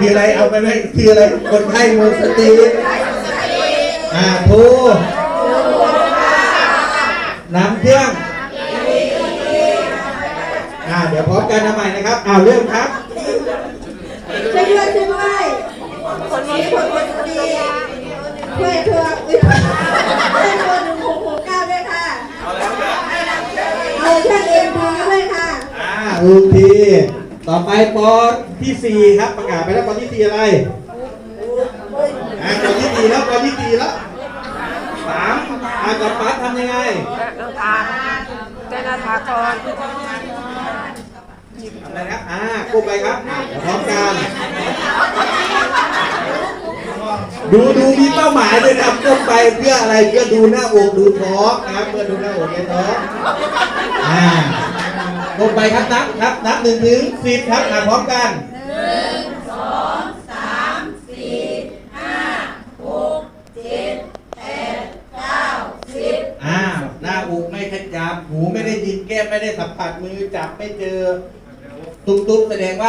คืออะไรเอาไปไหมคืออะไรคนไข้หมดสติอ่าโทรน้ำเครื่องอ่าเดี๋ยวพร้อมกันทำใหม่นะครับอ้าวเริ่มครับช่วยด้วยช่วยด้วยคนนี้คนคนดีช่วยเธอช่วยตัวหนึ่งหกหกเก้าด้วยค่ะเอาช่างเอ็มพีด้วยค่ะอ่าโอเค ต่อไปปอที่สี่ครับประกาศไปแล้วปอที่สี่อะไรอ่าปอที่สี่แล้วปอที่สี่แล้วสามอากับปั๊บทำยังไงน้ำตาเต้นนาทากรอะไรครับอ่าก้มไปครับอ่าเดี๋ยวพร้อมกันดูดูมีเป้าหมายด้วยนะครับก้มไปเพื่ออะไรเพื่อดูหน้าอกดูท้องนะครับเพื่อดูหน้าอกในท้องอ่า ก้มไปครับนับนับนับหนึ่งถึงสิบครับอ่าพร้อมกันอ้าวหน้าอกไม่ขยับหูไม่ได้ยินแก้มไม่ได้สัมผัสมือจับไม่เจอ ตุ๊บๆแสดงว่า